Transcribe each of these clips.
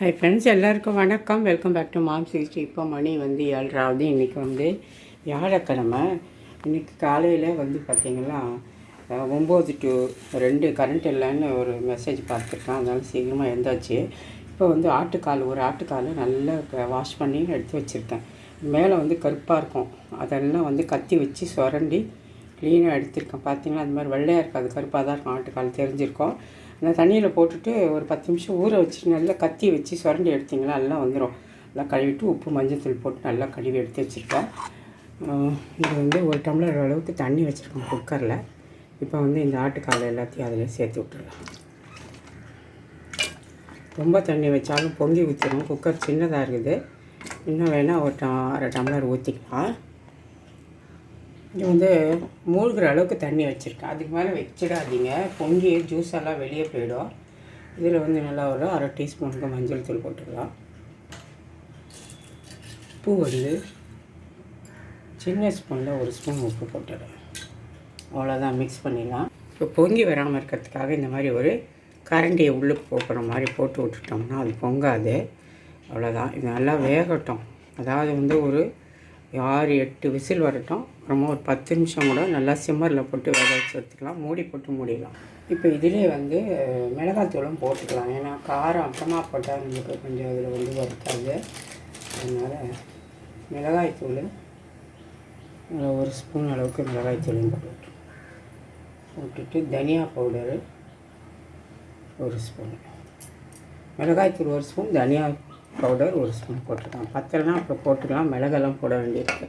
High friends எல்லாருக்கும் வணக்கம். Welcome back to mom sixty இப்போ மணி வந்து ஏழ்ராவது இன்றைக்கி வந்து வியாழக்கிழமை. இன்றைக்கி காலையில் வந்து பார்த்திங்கன்னா ஒம்பது டு ரெண்டு கரண்ட் இல்லைன்னு ஒரு மெசேஜ் பார்த்துருக்கேன். அதனால சீக்கிரமாக எழுந்தாச்சு. இப்போ வந்து ஆட்டுக்கால் ஒரு ஆட்டுக்கால் நல்லா வாஷ் பண்ணி எடுத்து வச்சுருக்கேன். மேலே வந்து கருப்பாக இருக்கும். அதெல்லாம் வந்து கத்தி வச்சு சுரண்டி க்ளீனாக எடுத்திருக்கேன். பார்த்தீங்களா அது மாதிரி வெள்ளையாக இருக்காது. கருப்பாக தான் இருக்கும். ஆட்டுக்கால் தெரிஞ்சிருக்கும். அந்த தண்ணியில் போட்டுட்டு ஒரு பத்து நிமிஷம் ஊற வச்சுட்டு நல்லா கத்தி வச்சு சுரண்டி எடுத்திங்கன்னா எல்லாம் வந்துடும் நல்லா கழுவிட்டு உப்பு மஞ்சத்தூள் போட்டு நல்லா கழுவி எடுத்து வச்சுருக்கேன். இது வந்து ஒரு டம்ளர் அளவுக்கு தண்ணி வச்சுருக்கோம் குக்கரில். இப்போ வந்து இந்த ஆட்டுக்கால் எல்லாத்தையும் அதில் சேர்த்து விட்டுறலாம் ரொம்ப தண்ணி வச்சாலும் பொங்கி ஊற்றிடும் குக்கர் சின்னதாக இருக்குது. இன்னும் வேணால் ஒரு ட அரை டம்ளர் ஊற்றிக்கலாம் இது வந்து மூழ்கிற அளவுக்கு தண்ணி வச்சுருக்கேன் அதுக்கு மேலே வச்சிடாதீங்க. பொங்கி ஜூஸ் எல்லாம் வெளியே போயிடும். இதில் வந்து நல்லா ஒரு அரை டீஸ்பூனுக்கு மஞ்சள் தூள் போட்டுக்கலாம். உப்பு வந்து சின்ன ஸ்பூனில் ஒரு ஸ்பூன் உப்பு போட்டுடுறேன். அவ்வளோதான் மிக்ஸ் பண்ணிடலாம். இப்போ பொங்கி வராமல் இருக்கிறதுக்காக இந்த மாதிரி ஒரு கரண்டியை உள்ளுக்கு போக்குற மாதிரி போட்டு விட்டுட்டோம்னா அது பொங்காது. அவ்வளோதான் இது நல்லா வேகட்டும். அதாவது வந்து ஒரு ஆறு எட்டு விசில் வரட்டும். அப்புறமா ஒரு பத்து நிமிஷம் கூட நல்லா சிம்மரில் போட்டு வேக வச்சு எடுத்துக்கலாம் மூடி போட்டு மூடிடலாம். இப்போ இதிலே வந்து மிளகாத்தூளும் போட்டுக்கலாம். ஏன்னா காரம் அப்புறமா போட்டால் நமக்கு கொஞ்சம் இதில் வந்து வறுக்காது அதனால் மிளகாய்த்தூள் தூள் ஒரு ஸ்பூன் அளவுக்கு மிளகாய்த்தூளையும் போட்டு போட்டுட்டு தனியா பவுடரு ஒரு ஸ்பூன். மிளகாய்த்தூள் ஒரு ஸ்பூன் தனியா பவுடர் ஒரு ஸ்பூன் போட்டுக்கலாம். பத்தலைனா அப்புறம் போட்டுக்கலாம். மிளகெல்லாம் போட வேண்டியிருக்கு.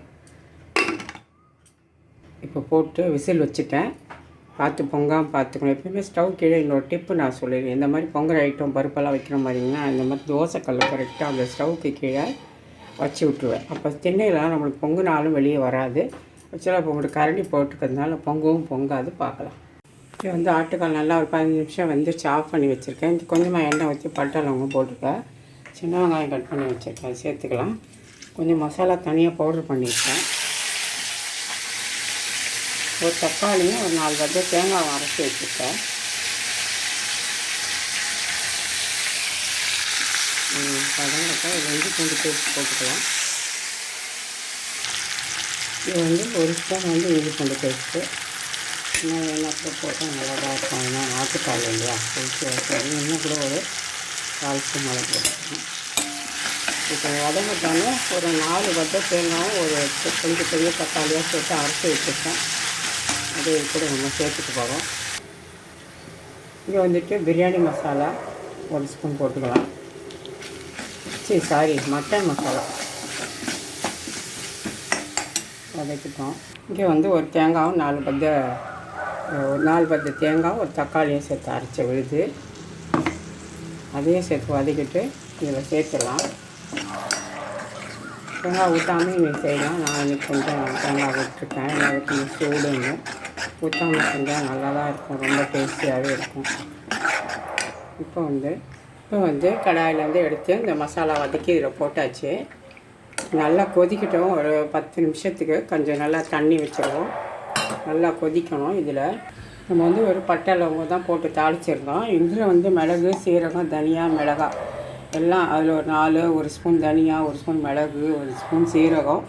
இப்போ போட்டு விசில் வச்சுட்டேன். பார்த்து பொங்காமல் பார்த்துக்கணும். எப்பயுமே ஸ்டவ் கீழே இன்னொரு டிப்பு நான் சொல்லிடுறேன் இந்த மாதிரி பொங்குற ஐட்டம் பருப்பெல்லாம் வைக்கிற மாதிரிங்கன்னா இந்த மாதிரி தோசைக்கல்ல கரெக்டாக அந்த ஸ்டவ்க்கு கீழே வச்சு விட்ருவேன் அப்போ திண்ணையெல்லாம் நம்மளுக்கு பொங்குனாலும் வெளியே வராது. ஆக்சுவலாக இப்போ உங்களுக்கு கரண்டி போட்டுக்கிறதுனால பொங்கவும் பொங்காது பார்க்கலாம். இது வந்து ஆட்டுக்கால் நல்லா ஒரு பதினஞ்சு நிமிஷம் வந்து ஆஃப் பண்ணி வச்சுருக்கேன். இது கொஞ்சமாக எண்ணெய் ஊற்றி பட்டை லவங்கம் போட்டுருக்கேன் சின்ன வெங்காயம் கட் பண்ணி வச்சுருக்கேன் அது சேர்த்துக்கலாம். கொஞ்சம் மசாலா தனியாக பவுடர் பண்ணியிருக்கேன். ஒரு தக்காளியும் ஒரு நாலு பத்து தேங்காய் அரைச்சி வச்சுருக்கேன். பதங்கப்போ இது வந்து பூண்டு பேஸ்ட் போட்டுக்கலாம். இது வந்து ஒரு ஸ்பூன் வந்து இஞ்சி பூண்டு பேஸ்ட்டு. இன்னும் வேணா கூட போட்டால் நல்லா தான் இருக்கும். ஏன்னா ஆட்டுக்கால் இல்லையா? குளிச்சு இன்னும் கூட ஒரு கால் மிளகு இப்போ வதங்கிட்டாலும் ஒரு நாலு வட்டை தேங்காயும் ஒரு கொஞ்சம் பெரிய தக்காளியாக சேர்த்து அரைச்சி வச்சுருக்கேன். அது கூட நம்ம சேர்த்துட்டு போகிறோம். இங்கே வந்துட்டு பிரியாணி மசாலா ஒரு ஸ்பூன் போட்டுக்கலாம். சரி சாரி மட்டன் மசாலா. வதக்கிட்டோம். இங்கே வந்து ஒரு தேங்காயும் நாலு பத்த ஒரு நாலு பத்த தேங்காய் ஒரு தக்காளியும் சேர்த்து அரைச்சி விழுது. அதையும் சேர்த்து வதக்கிட்டு இதில் சேர்த்துடலாம். தேங்காய் ஊற்றாமல் இன்னைக்கு செய்யலாம். நான் இன்னைக்கு கொஞ்சம் தேங்காய் விட்டுருக்கேன். ஏன்னா சூடுங்க ஊற்றாமல் செஞ்சால் நல்லா தான் இருக்கும். ரொம்ப டேஸ்டியாகவே இருக்கும். இப்போ வந்து இப்போ வந்து கடாயிலேருந்து எடுத்து இந்த மசாலா வதக்கி இதில் போட்டாச்சு. நல்லா கொதிக்கட்டும். ஒரு பத்து நிமிஷத்துக்கு கொஞ்சம் நல்லா தண்ணி வச்சிடுவோம் நல்லா கொதிக்கணும் இதில். நம்ம வந்து ஒரு பட்டை லவங்க தான் போட்டு தாளிச்சிருந்தோம். இதில் வந்து மிளகு சீரகம் தனியா மிளகாய் எல்லாம் அதில் ஒரு நாலு ஒரு ஸ்பூன் தனியா ஒரு ஸ்பூன் மிளகு ஒரு ஸ்பூன் சீரகம்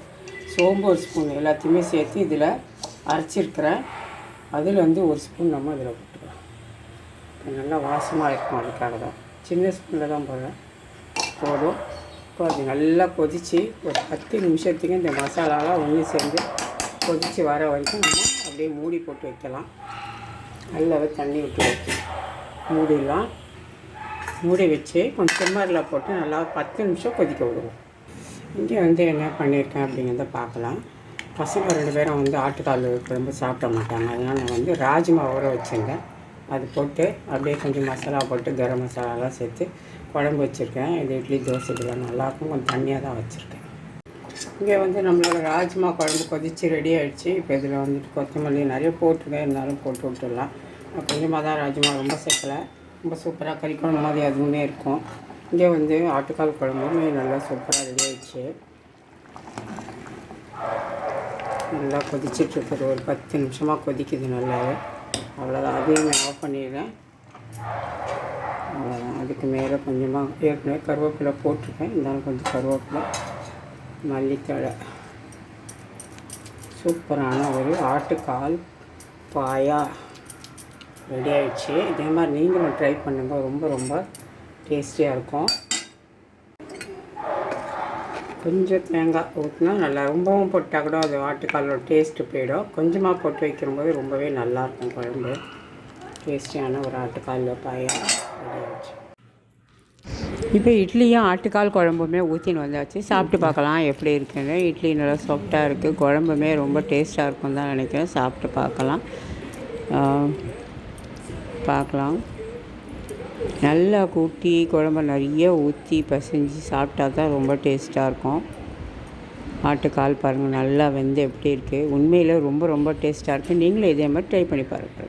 சோம்பு ஒரு ஸ்பூன் எல்லாத்தையுமே சேர்த்து இதில் அரைச்சிருக்கிறேன். அதில் வந்து ஒரு ஸ்பூன் நம்ம இதில் போட்டுக்கலாம். நல்லா வாசமாக இருக்கும் அதுக்காக தான். சின்ன ஸ்பூனில் தான் போடுறேன். போதும். இப்போ அது நல்லா கொதித்து ஒரு பத்து நிமிஷத்துக்கு இந்த மசாலாலாம் ஒன்று சேர்ந்து கொதித்து வர வரைக்கும் நம்ம அப்படியே மூடி போட்டு வைக்கலாம். நல்லாவே தண்ணி விட்டு வச்சு மூடிடலாம். மூடி வச்சு கொஞ்சம் சிம்மரில் போட்டு நல்லா பத்து நிமிஷம் கொதிக்க விடுவோம். இங்கே வந்து என்ன பண்ணியிருக்கேன் அப்படிங்கிறத பார்க்கலாம். பசங்க ரெண்டு பேரும் வந்து ஆட்டுக்கால் குழம்பு சாப்பிட மாட்டாங்க. அதனால் நான் வந்து ராஜ்மா ஊற வச்சுருந்தேன். அது போட்டு அப்படியே கொஞ்சம் மசாலா போட்டு கரம் மசாலாலாம் சேர்த்து குழம்பு வச்சுருக்கேன். இது இட்லி தோசை இதெல்லாம் நல்லாயிருக்கும். கொஞ்சம் தண்ணியாக தான் வச்சுருக்கேன். இங்கே வந்து நம்மளோட ராஜ்மா குழம்பு கொதித்து ரெடி ஆகிடுச்சு இப்போ இதில் வந்துட்டு கொத்தமல்லி நிறைய போட்டிருக்கேன் இருந்தாலும் போட்டு விட்டுடலாம். கொஞ்சமாக தான் ராஜ்மா ரொம்ப சேர்க்கலை ரொம்ப சூப்பராக கறி குழம்பு மாதிரி அதுவுமே இருக்கும். இங்கே வந்து ஆட்டுக்கால் குழம்புமே நல்லா சூப்பராக ரெடி ஆகிடுச்சு நல்லா கொதிச்சிட்ருக்குது ஒரு பத்து நிமிஷமாக கொதிக்குது நல்லா. அவ்வளோதான் அதையும் நான் ஆஃப் பண்ணிடுறேன். அவ்வளோதான் அதுக்கு மேலே கொஞ்சமாக ஏற்கனவே கருவேப்பிலை போட்டிருக்கேன். இருந்தாலும் கொஞ்சம் கருவேப்பிலை மல்லித்தழை. சூப்பரான ஒரு ஆட்டுக்கால் பாயா ரெடி ஆயிடுச்சு. இதே மாதிரி நீங்களும் ட்ரை பண்ணுங்கள் ரொம்ப ரொம்ப டேஸ்டியாக இருக்கும். கொஞ்சம் தேங்காய் ஊற்றினா நல்லா ரொம்பவும் போட்டால் கூட அது ஆட்டுக்காலோட டேஸ்ட்டு போயிடும். கொஞ்சமாக போட்டு வைக்கும்போது ரொம்பவே நல்லாயிருக்கும் குழம்பு. டேஸ்டியான ஒரு ஆட்டுக்கால் பாயா ரெடி ஆயிடுச்சு. இப்போ இட்லியும் ஆட்டுக்கால் குழம்புமே ஊற்றின்னு வந்தாச்சு. சாப்பிட்டு பார்க்கலாம் எப்படி இருக்குன்னு. இட்லி நல்லா சாஃப்டாக இருக்குது குழம்புமே ரொம்ப டேஸ்ட்டாக இருக்கும் தான் நினைக்கிறேன். சாப்பிட்டு பார்க்கலாம். பார்க்கலாம். நல்லா கூட்டி குழம்பு நிறைய ஊற்றி பசைஞ்சு சாப்பிட்டா தான் ரொம்ப டேஸ்ட்டாக இருக்கும். ஆட்டுக்கால் பாருங்கள் நல்லா வெந்து எப்படி இருக்குது உண்மையில் ரொம்ப ரொம்ப டேஸ்ட்டாக இருக்குது நீங்களும் இதே மாதிரி ட்ரை பண்ணி பாருங்கள்